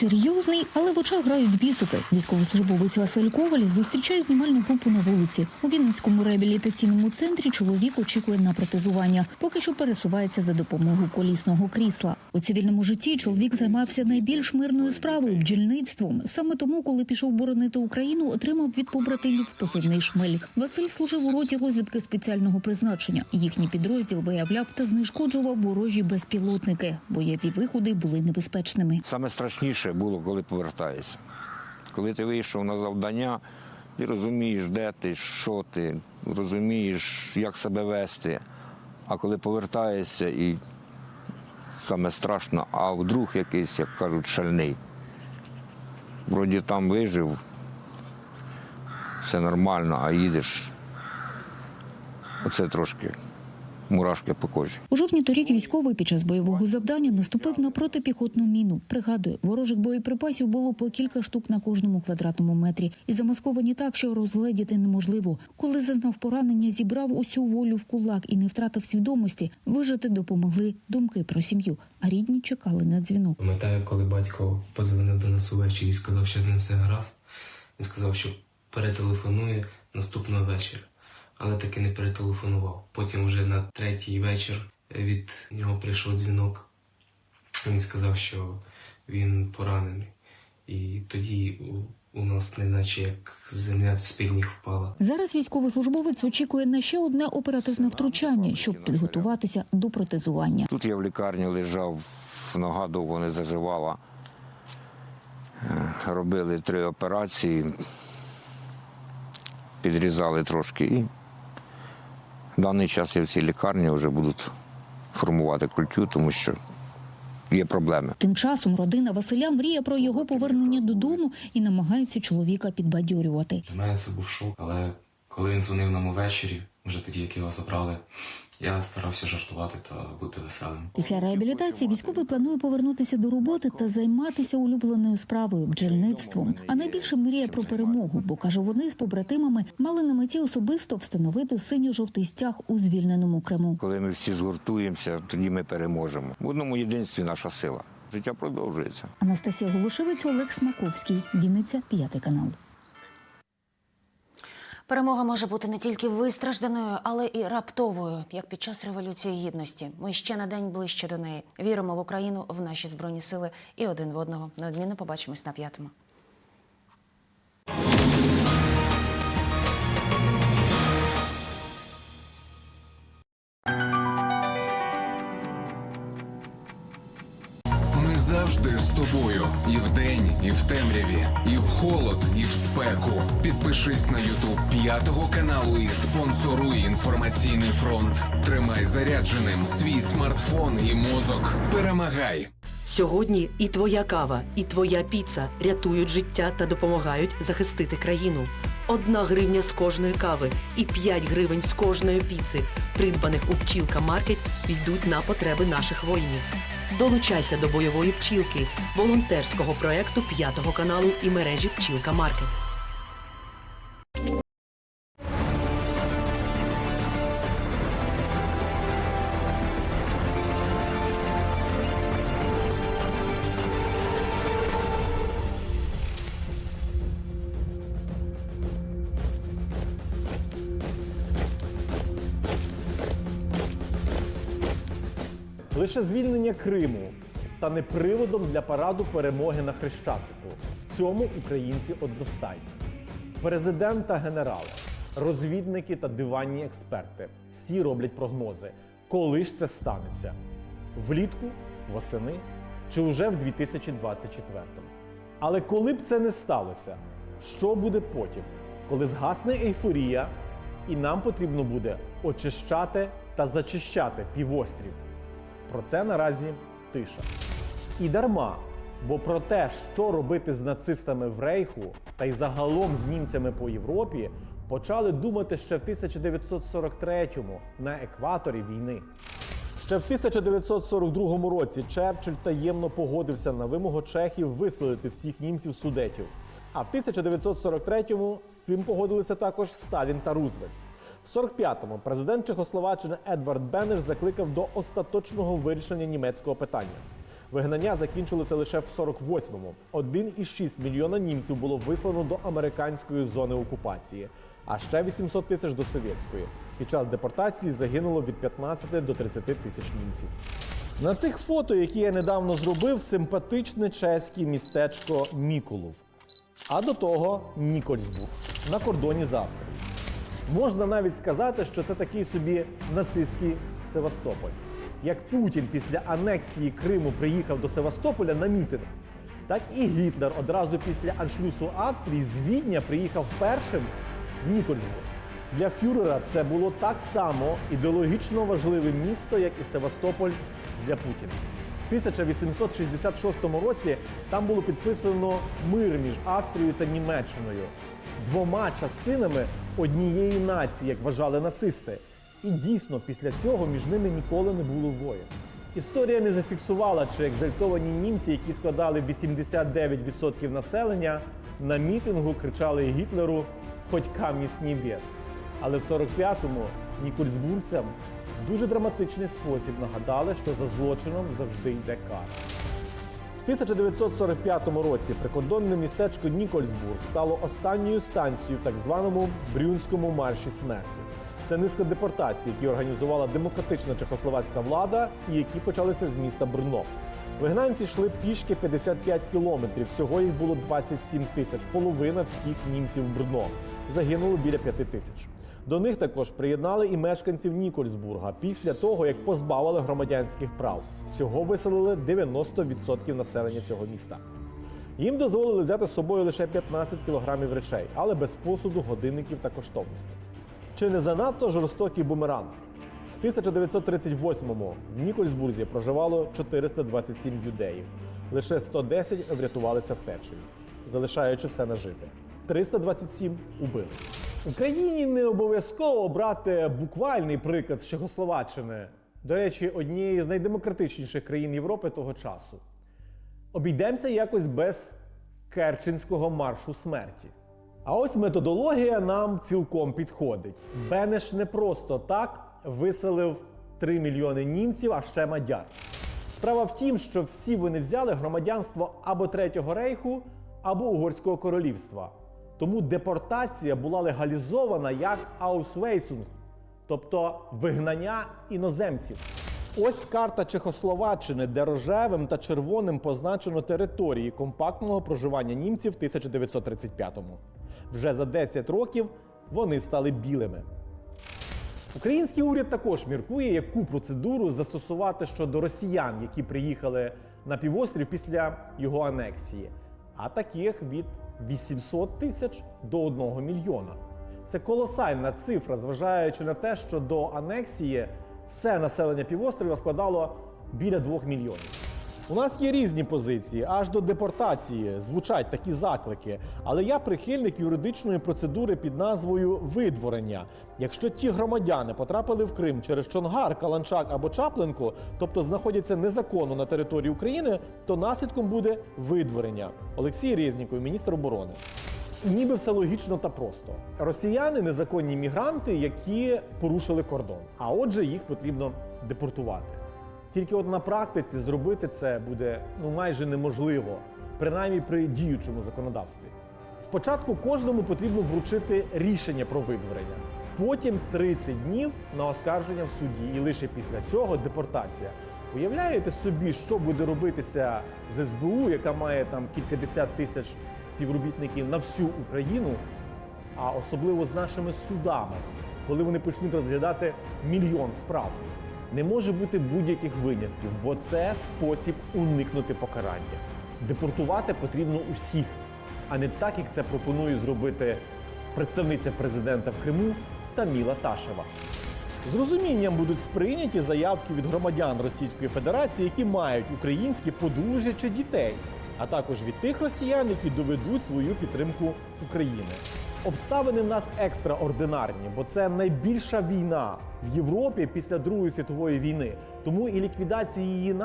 серйозний, але в очах грають бісики. Військовослужбовець Василь Коваль зустрічає знімальну групу на вулиці. У Вінницькому реабілітаційному центрі чоловік очікує на протезування, поки що пересувається за допомогою колісного крісла. У цивільному житті чоловік займався найбільш мирною справою бджільництвом. Саме тому, коли пішов боронити Україну, отримав від побратимів позивний шмель. Василь служив у роті розвідки спеціального призначення. Їхній підрозділ виявляв та знешкоджував ворожі безпілотники. Бойові виходи були небезпечними. Саме страшніше було, коли повертаєшся. Коли ти вийшов на завдання, ти розумієш, де ти, що ти, розумієш, як себе вести. А коли повертаєшся і саме страшно, а вдруг якийсь, як кажуть, шальний. Вроді там вижив, все нормально, а їдеш. Оце трошки мурашки по кожі. У жовтні торік військовий під час бойового завдання наступив на протипіхотну міну. Пригадує, ворожих боєприпасів було по кілька штук на кожному квадратному метрі і замасковані так, що розгледіти неможливо. Коли зазнав поранення, зібрав усю волю в кулак і не втратив свідомості. Вижити допомогли думки про сім'ю, а рідні чекали на дзвінок. Пам'ятаю, коли батько подзвонив до нас увечері і сказав, що з ним все гаразд. Він сказав, що перетелефонує наступного вечора, але таки не перетелефонував. Потім вже на третій вечір від нього прийшов дзвінок. Він сказав, що він поранений. І тоді у, нас неначе як земля з-під ніг впала. Зараз військовослужбовець очікує на ще одне оперативне втручання, щоб підготуватися до протезування. Тут я в лікарні лежав, нога довго не заживала. Е, Робили три операції, підрізали трошки і в даний час я в цій лікарні вже будуть формувати культю, тому що є проблеми. Тим часом родина Василя мріє про його повернення додому і намагається чоловіка підбадьорювати. Для мене це був шок, але коли він дзвонив нам увечері, вже тоді, як його забрали, я старався жартувати та бути веселим. Після реабілітації військовий планує повернутися до роботи та займатися улюбленою справою бджільництвом. А найбільше мріє про перемогу, бо каже, вони з побратимами мали на меті особисто встановити синьо-жовтий стяг у звільненому Криму. Коли ми всі згуртуємося, тоді ми переможемо. В одному єдинстві наша сила. Життя продовжується. Анастасія Голушевець, Олег Смаковський, Вінниця, п'ятий канал. Перемога може бути не тільки вистражданою, але і раптовою, як під час революції гідності. Ми ще на день ближче до неї. Віримо в Україну, в наші збройні сили і один в одного. Неодмінно побачимось на п'ятому. І в темряві, і в холод, і в спеку. Підпишись на Ютуб п'ятого каналу і спонсоруй інформаційний фронт. Тримай зарядженим свій смартфон і мозок. Перемагай! Сьогодні і твоя кава, і твоя піца рятують життя та допомагають захистити країну. Одна гривня з кожної кави і 5 гривень з кожної піци, придбаних у пчілка Маркет, йдуть на потреби наших воїнів. Долучайся до бойової пчілки, волонтерського проекту п'ятого каналу і мережі Пчілка Маркет. Лише звільнення Криму стане приводом для параду перемоги на Хрещатику. В цьому українці одностайні. Президент та генерали, розвідники та диванні експерти всі роблять прогнози, коли ж це станеться влітку, восени чи вже в 2024-му. Але коли б це не сталося, що буде потім, коли згасне ейфорія, і нам потрібно буде очищати та зачищати півострів? Про це наразі тиша. І дарма, бо про те, що робити з нацистами в Рейху та й загалом з німцями по Європі, почали думати ще в 1943-му на екваторі війни. Ще в 1942 році Черчилль таємно погодився на вимогу чехів виселити всіх німців судетів. А в 1943-му з цим погодилися також Сталін та Рузвельт. В 45-му президент Чехословаччини Едвард Бенеш закликав до остаточного вирішення німецького питання. Вигнання закінчилося лише в 48-му. 1,6 мільйона німців було вислано до американської зони окупації, а ще 800 тисяч до совєтської. Під час депортації загинуло від 15 до 30 тисяч німців. На цих фото, які я недавно зробив, симпатичне чеське містечко Мікулов. А до того Нікольсбург на кордоні з Австрією. Можна навіть сказати, що це такий собі нацистський Севастополь. Як Путін після анексії Криму приїхав до Севастополя на мітинг, так і Гітлер одразу після аншлюсу Австрії з Відня приїхав першим в Нікольсбург. Для фюрера це було так само ідеологічно важливе місто, як і Севастополь для Путіна. В 1866 році там було підписано мир між Австрією та Німеччиною, двома частинами однієї нації, як вважали нацисти. І дійсно, після цього між ними ніколи не було воєн. Історія не зафіксувала, чи екзальтовані німці, які складали 89% населення, на мітингу кричали Гітлеру «Хоть камні з небес». Але в 45-му нікольсбурцям в дуже драматичний спосіб нагадали, що за злочином завжди йде кара. В 1945 році прикордонне містечко Нікольсбург стало останньою станцією в так званому Брюнському марші смерті. Це низка депортацій, які організувала демократична чехословацька влада і які почалися з міста Брно. Вигнанці йшли пішки 55 кілометрів. Всього їх було 27 тисяч, половина всіх німців Брно. Загинуло біля 5 тисяч. До них також приєднали і мешканців Нікольсбурга після того, як позбавили громадянських прав. Всього виселили 90% населення цього міста. Їм дозволили взяти з собою лише 15 кілограмів речей, але без посуду, годинників та коштовностей. Чи не занадто жорстокий бумеранг? В 1938-му в Нікольсбурзі проживало 427 юдеїв. Лише 110 врятувалися втечею, залишаючи все нажите. 327 убили. Україні не обов'язково брати буквальний приклад з Чехословаччини, до речі, однієї з найдемократичніших країн Європи того часу. Обійдемося якось без Керченського маршу смерті. А ось методологія нам цілком підходить. Бенеш не просто так виселив 3 мільйони німців, а ще мадяр. Справа в тім, що всі вони взяли громадянство або Третього рейху, або Угорського королівства. Тому депортація була легалізована як аусвейсунг, тобто вигнання іноземців. Ось карта Чехословаччини, де рожевим та червоним позначено території компактного проживання німців в 1935-му. Вже за 10 років вони стали білими. Український уряд також міркує, яку процедуру застосувати щодо росіян, які приїхали на півострів після його анексії, а таких від 800 тисяч до 1 мільйона. Це колосальна цифра, зважаючи на те, що до анексії все населення півострова складало біля 2 мільйонів. У нас є різні позиції, аж до депортації звучать такі заклики. Але я прихильник юридичної процедури під назвою видворення. Якщо ті громадяни потрапили в Крим через Чонгар, Каланчак або Чапленко, тобто знаходяться незаконно на території України, то наслідком буде видворення. Олексій Резніков, міністр оборони. Ніби все логічно та просто. Росіяни незаконні мігранти, які порушили кордон. А отже, їх потрібно депортувати. Тільки от на практиці зробити це буде ну майже неможливо, принаймні при діючому законодавстві. Спочатку кожному потрібно вручити рішення про видворення, потім 30 днів на оскарження в суді, і лише після цього депортація. Уявляєте собі, що буде робитися з СБУ, яка має там кількадесят тисяч співробітників на всю Україну, а особливо з нашими судами, коли вони почнуть розглядати мільйон справ. Не може бути будь-яких винятків, бо це спосіб уникнути покарання. Депортувати потрібно усіх, а не так, як це пропонує зробити представниця президента в Криму Таміла Ташева. З розумінням будуть сприйняті заявки від громадян Російської Федерації, які мають українське подружжя чи дітей, а також від тих росіян, які доведуть свою підтримку України. Обставини в нас екстраординарні, бо це найбільша війна в Європі після Другої світової війни. Тому і ліквідація її наслідків